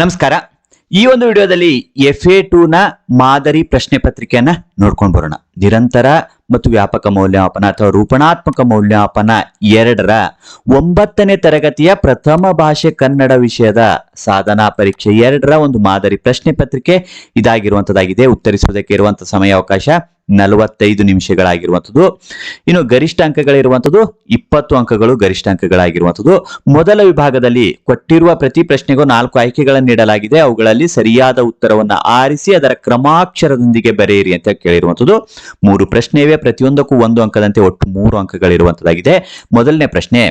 ನಮಸ್ಕಾರ. ಈ ಒಂದು ವಿಡಿಯೋದಲ್ಲಿ ಎಫ್ ಎ ನ ಮಾದರಿ ಪ್ರಶ್ನೆ ಪತ್ರಿಕೆಯನ್ನ ನೋಡ್ಕೊಂಡು ಬರೋಣ. ನಿರಂತರ ಮತ್ತು ವ್ಯಾಪಕ ಮೌಲ್ಯಮಾಪನ ಅಥವಾ ರೂಪಣಾತ್ಮಕ ಮೌಲ್ಯಮಾಪನ ಎರಡರ ಒಂಬತ್ತನೇ ತರಗತಿಯ ಪ್ರಥಮ ಭಾಷೆ ಕನ್ನಡ ವಿಷಯದ ಸಾಧನಾ ಪರೀಕ್ಷೆ ಎರಡರ ಒಂದು ಮಾದರಿ ಪ್ರಶ್ನೆ ಪತ್ರಿಕೆ ಇದಾಗಿರುವಂತದ್ದಾಗಿದೆ ಉತ್ತರಿಸುವುದಕ್ಕೆ ಇರುವಂತಹ ಸಮಯಾವಕಾಶ ನಲವತ್ತೈದು ನಿಮಿಷಗಳಾಗಿರುವಂಥದ್ದು. ಇನ್ನು ಗರಿಷ್ಠ ಅಂಕಗಳಿರುವಂಥದ್ದು ಇಪ್ಪತ್ತು ಅಂಕಗಳು ಗರಿಷ್ಠ ಅಂಕಗಳಾಗಿರುವಂಥದ್ದು ಮೊದಲ ವಿಭಾಗದಲ್ಲಿ ಕೊಟ್ಟಿರುವ ಪ್ರತಿ ಪ್ರಶ್ನೆಗೂ ನಾಲ್ಕು ಆಯ್ಕೆಗಳನ್ನು ನೀಡಲಾಗಿದೆ. ಅವುಗಳಲ್ಲಿ ಸರಿಯಾದ ಉತ್ತರವನ್ನು ಆರಿಸಿ ಅದರ ಕ್ರಮಾಕ್ಷರದೊಂದಿಗೆ ಬರೆಯಿರಿ ಅಂತ ಕೇಳಿರುವಂಥದ್ದು. ಮೂರು ಪ್ರಶ್ನೆ ಪ್ರತಿಯೊಂದಕ್ಕೂ ಒಂದು ಅಂಕದಂತೆ ಒಟ್ಟು ಮೂರು ಅಂಕಗಳಿರುವಂಥದ್ದಾಗಿದೆ. ಮೊದಲನೇ ಪ್ರಶ್ನೆ,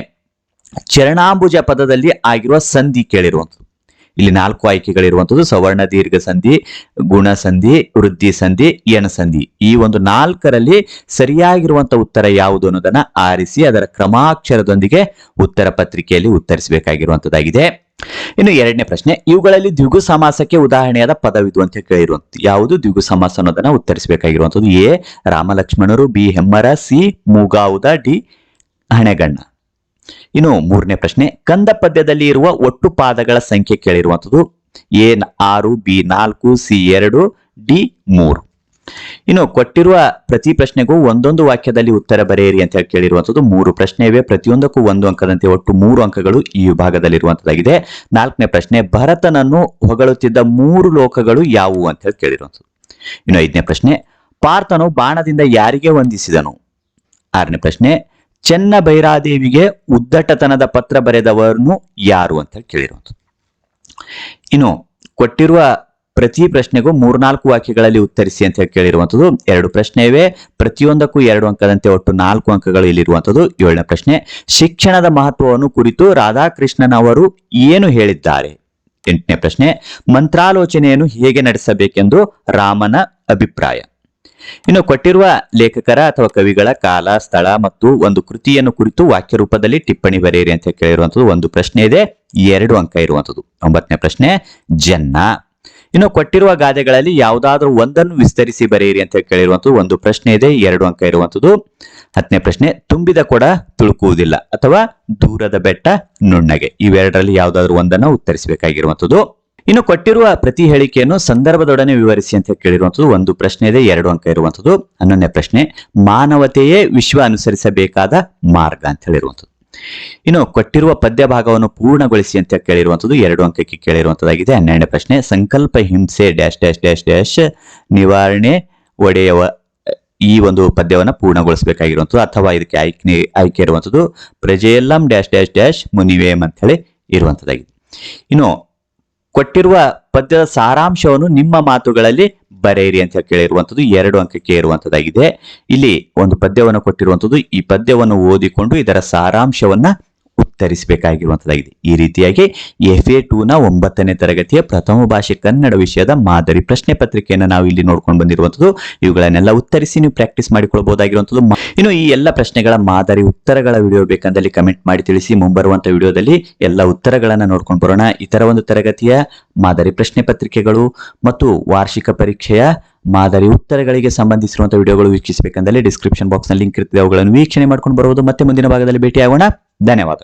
ಚರಣಾಂಬುಜ ಪದದಲ್ಲಿ ಆಗಿರುವ ಸಂಧಿ ಕೇಳಿರುವಂಥದ್ದು. ಇಲ್ಲಿ ನಾಲ್ಕು ಆಯ್ಕೆಗಳಿರುವಂಥದ್ದು ಸವರ್ಣ ದೀರ್ಘ ಸಂಧಿ, ಗುಣ ಸಂಧಿ, ವೃದ್ಧಿ ಸಂಧಿ ಎಣ ಸಂಧಿ. ಈ ಒಂದು ನಾಲ್ಕರಲ್ಲಿ ಸರಿಯಾಗಿರುವಂತಹ ಉತ್ತರ ಯಾವುದು ಅನ್ನೋದನ್ನ ಆರಿಸಿ ಅದರ ಕ್ರಮಾಕ್ಷರದೊಂದಿಗೆ ಉತ್ತರ ಪತ್ರಿಕೆಯಲ್ಲಿ ಉತ್ತರಿಸಬೇಕಾಗಿರುವಂತದ್ದಾಗಿದೆ ಇನ್ನು ಎರಡನೇ ಪ್ರಶ್ನೆ, ಇವುಗಳಲ್ಲಿ ದ್ವಿಗು ಸಮಾಸಕ್ಕೆ ಉದಾಹರಣೆಯಾದ ಪದವಿದು ಅಂತ ಕೇಳಿರುವಂಥದ್ದು. ಯಾವುದು ದ್ವಿಗು ಸಮಾಸ ಅನ್ನೋದನ್ನ ಉತ್ತರಿಸಬೇಕಾಗಿರುವಂಥದ್ದು? ಎ, ರಾಮಲಕ್ಷ್ಮಣರು, ಬಿ, ಹೆಮ್ಮರ, ಸಿ, ಮೂಗಾವುದ, ಡಿ, ಹಣೆಗಣ್ಣ. ಇನ್ನು ಮೂರನೇ ಪ್ರಶ್ನೆ ಕಂದ ಪದ್ಯದಲ್ಲಿ ಇರುವ ಒಟ್ಟು ಪಾದಗಳ ಸಂಖ್ಯೆ ಕೇಳಿರುವಂಥದ್ದು ಎ ಆರು, ಬಿ ನಾಲ್ಕು, ಸಿ ಎರಡು, ಡಿ ಮೂರು. ಇನ್ನು ಕೊಟ್ಟಿರುವ ಪ್ರತಿ ಪ್ರಶ್ನೆಗೂ ಒಂದೊಂದು ವಾಕ್ಯದಲ್ಲಿ ಉತ್ತರ ಬರೆಯಿರಿ ಅಂತ ಹೇಳಿ ಕೇಳಿರುವಂಥದ್ದು ಮೂರು ಪ್ರಶ್ನೆ ಇವೆ ಪ್ರತಿಯೊಂದಕ್ಕೂ ಒಂದು ಅಂಕದಂತೆ ಒಟ್ಟು ಮೂರು ಅಂಕಗಳು ಈ ವಿಭಾಗದಲ್ಲಿರುವಂತದ್ದಾಗಿದೆ ನಾಲ್ಕನೇ ಪ್ರಶ್ನೆ, ಭರತನನ್ನು ಹೊಗಳುತ್ತಿದ್ದ ಮೂರು ಲೋಕಗಳು ಯಾವುವು ಅಂತ ಹೇಳಿ ಕೇಳಿರುವಂಥದ್ದು. ಇನ್ನು ಐದನೇ ಪ್ರಶ್ನೆ, ಪಾರ್ಥನು ಬಾಣದಿಂದ ಯಾರಿಗೆ ವಂದಿಸಿದನು? ಆರನೇ ಪ್ರಶ್ನೆ ಚೆನ್ನ ಭೈರಾದೇವಿಗೆ ಉದ್ದಟತನದ ಪತ್ರ ಬರೆದವರನ್ನು ಯಾರು ಅಂತ ಕೇಳಿರುವಂಥದ್ದು ಇನ್ನು ಕೊಟ್ಟಿರುವ ಪ್ರತಿ ಪ್ರಶ್ನೆಗೂ ಮೂರ್ನಾಲ್ಕು ವಾಕ್ಯಗಳಲ್ಲಿ ಉತ್ತರಿಸಿ ಅಂತ ಹೇಳಿ ಕೇಳಿರುವಂಥದ್ದು ಎರಡು ಪ್ರಶ್ನೆ ಇವೆ. ಪ್ರತಿಯೊಂದಕ್ಕೂ ಎರಡು ಅಂಕದಂತೆ ಒಟ್ಟು ನಾಲ್ಕು ಅಂಕಗಳು ಇಲ್ಲಿರುವಂಥದ್ದು. ಏಳನೇ ಪ್ರಶ್ನೆ, ಶಿಕ್ಷಣದ ಮಹತ್ವವನ್ನು ಕುರಿತು ರಾಧಾಕೃಷ್ಣನ್ ಅವರು ಏನು ಹೇಳಿದ್ದಾರೆ? ಎಂಟನೇ ಪ್ರಶ್ನೆ, ಮಂತ್ರಾಲೋಚನೆಯನ್ನು ಹೇಗೆ ನಡೆಸಬೇಕೆಂದು ರಾಮನ ಅಭಿಪ್ರಾಯ. ಇನ್ನು ಕೊಟ್ಟಿರುವ ಲೇಖಕರ ಅಥವಾ ಕವಿಗಳ ಕಾಲ, ಸ್ಥಳ ಮತ್ತು ಒಂದು ಕೃತಿಯನ್ನು ಕುರಿತು ವಾಕ್ಯ ರೂಪದಲ್ಲಿ ಟಿಪ್ಪಣಿ ಬರೆಯಿರಿ ಅಂತ ಕೇಳಿರುವಂಥದ್ದು ಒಂದು ಪ್ರಶ್ನೆ ಇದೆ. ಎರಡು ಅಂಕ ಇರುವಂಥದ್ದು. ಒಂಬತ್ತನೇ ಪ್ರಶ್ನೆ, ಜನ್ನ. ಇನ್ನು ಕೊಟ್ಟಿರುವ ಗಾದೆಗಳಲ್ಲಿ ಯಾವುದಾದ್ರೂ ಒಂದನ್ನು ವಿಸ್ತರಿಸಿ ಬರೆಯಿರಿ ಅಂತ ಕೇಳಿರುವಂಥದ್ದು ಒಂದು ಪ್ರಶ್ನೆ ಇದೆ. ಎರಡು ಅಂಕ ಇರುವಂಥದ್ದು. ಹತ್ತನೇ ಪ್ರಶ್ನೆ, ತುಂಬಿದ ಕೊಡ ತುಳುಕುವುದಿಲ್ಲ ಅಥವಾ ದೂರದ ಬೆಟ್ಟ ನುಣ್ಣಗೆ. ಇವೆರಡರಲ್ಲಿ ಯಾವುದಾದ್ರೂ ಒಂದನ್ನು ಉತ್ತರಿಸಬೇಕಾಗಿರುವಂಥದ್ದು. ಇನ್ನು ಕೊಟ್ಟಿರುವ ಪ್ರತಿ ಹೇಳಿಕೆಯನ್ನು ಸಂದರ್ಭದೊಡನೆ ವಿವರಿಸಿ ಅಂತ ಕೇಳಿರುವಂಥದ್ದು ಒಂದು ಪ್ರಶ್ನೆ ಇದೆ, ಎರಡು ಅಂಕ ಇರುವಂಥದ್ದು. ಹನ್ನೊಂದನೇ ಪ್ರಶ್ನೆ, ಮಾನವತೆಯೇ ವಿಶ್ವ ಅನುಸರಿಸಬೇಕಾದ ಮಾರ್ಗ ಅಂತ ಹೇಳಿರುವಂಥದ್ದು. ಇನ್ನು ಕೊಟ್ಟಿರುವ ಪದ್ಯ ಭಾಗವನ್ನು ಪೂರ್ಣಗೊಳಿಸಿ ಅಂತ ಕೇಳಿರುವಂಥದ್ದು ಎರಡು ಅಂಕಕ್ಕೆ ಕೇಳಿರುವಂಥದ್ದಾಗಿದೆ. ಹನ್ನೆರಡನೇ ಪ್ರಶ್ನೆ, ಸಂಕಲ್ಪ ಹಿಂಸೆ ಡ್ಯಾಶ್ ಡ್ಯಾಶ್ ಡ್ಯಾಶ್ ಡ್ಯಾಶ್ ನಿವಾರಣೆ ಒಡೆಯವ, ಈ ಒಂದು ಪದ್ಯವನ್ನು ಪೂರ್ಣಗೊಳಿಸಬೇಕಾಗಿರುವಂಥದ್ದು. ಅಥವಾ ಇದಕ್ಕೆ ಆಯ್ಕೆ ಆಯ್ಕೆ ಇರುವಂಥದ್ದು, ಪ್ರಜೆಯಲ್ಲಂ ಡ್ಯಾಶ್ ಡ್ಯಾಶ್ ಡ್ಯಾಶ್ ಮುನಿವೇಮ್ ಅಂತ ಹೇಳಿ ಇರುವಂಥದ್ದಾಗಿದೆ. ಇನ್ನು ಕೊಟ್ಟಿರುವ ಪದ್ಯದ ಸಾರಾಂಶವನ್ನು ನಿಮ್ಮ ಮಾತುಗಳಲ್ಲಿ ಬರೆಯಿರಿ ಅಂತ ಕೇಳಿರುವಂಥದ್ದು, ಎರಡು ಅಂಕಕ್ಕೆ ಇರುವಂತದ್ದಾಗಿದೆ ಇಲ್ಲಿ ಒಂದು ಪದ್ಯವನ್ನು ಕೊಟ್ಟಿರುವಂಥದ್ದು, ಈ ಪದ್ಯವನ್ನು ಓದಿಕೊಂಡು ಇದರ ಸಾರಾಂಶವನ್ನ ಉತ್ತರಿಸಬೇಕಾಗಿರುವಂತದ್ದಾಗಿದೆ ಈ ರೀತಿಯಾಗಿ ಎಫ್ ಎ ಟೂನ ಒಂಬತ್ತನೇ ತರಗತಿಯ ಪ್ರಥಮ ಭಾಷೆ ಕನ್ನಡ ವಿಷಯದ ಮಾದರಿ ಪ್ರಶ್ನೆ ಪತ್ರಿಕೆಯನ್ನು ನಾವು ಇಲ್ಲಿ ನೋಡ್ಕೊಂಡು ಬಂದಿರುವಂಥದ್ದು ಇವುಗಳನ್ನೆಲ್ಲ ಉತ್ತರಿಸಿ ನೀವು ಪ್ರಾಕ್ಟೀಸ್ ಮಾಡಿಕೊಳ್ಬಹುದಾಗಿರುವಂಥದ್ದು ಇನ್ನು ಈ ಎಲ್ಲ ಪ್ರಶ್ನೆಗಳ ಮಾದರಿ ಉತ್ತರಗಳ ವಿಡಿಯೋ ಬೇಕಂದಲ್ಲಿ ಕಮೆಂಟ್ ಮಾಡಿ ತಿಳಿಸಿ. ಮುಂಬರುವಂತ ವಿಡಿಯೋದಲ್ಲಿ ಎಲ್ಲ ಉತ್ತರಗಳನ್ನು ನೋಡ್ಕೊಂಡು ಬರೋಣ. ಇತರ ಒಂದು ತರಗತಿಯ ಮಾದರಿ ಪ್ರಶ್ನೆ ಪತ್ರಿಕೆಗಳು ಮತ್ತು ವಾರ್ಷಿಕ ಪರೀಕ್ಷೆಯ ಮಾದರಿ ಉತ್ತರಗಳಿಗೆ ಸಂಬಂಧಿಸಿರುವಂತಹ ವಿಡಿಯೋಗಳು ವೀಕ್ಷಿಸಬೇಕಂದಲ್ಲಿ ಡಿಸ್ಕ್ರಿಪ್ಷನ್ ಬಾಕ್ಸ್ನಲ್ಲಿ ಲಿಂಕ್ ಇರ್ತದೆ. ಅವುಗಳನ್ನು ವೀಕ್ಷಣೆ ಮಾಡ್ಕೊಂಡು ಬರುವುದು ಮತ್ತೆ ಮುಂದಿನ ಭಾಗದಲ್ಲಿ ಭೇಟಿಯಾಗೋಣ. ಧನ್ಯವಾದ.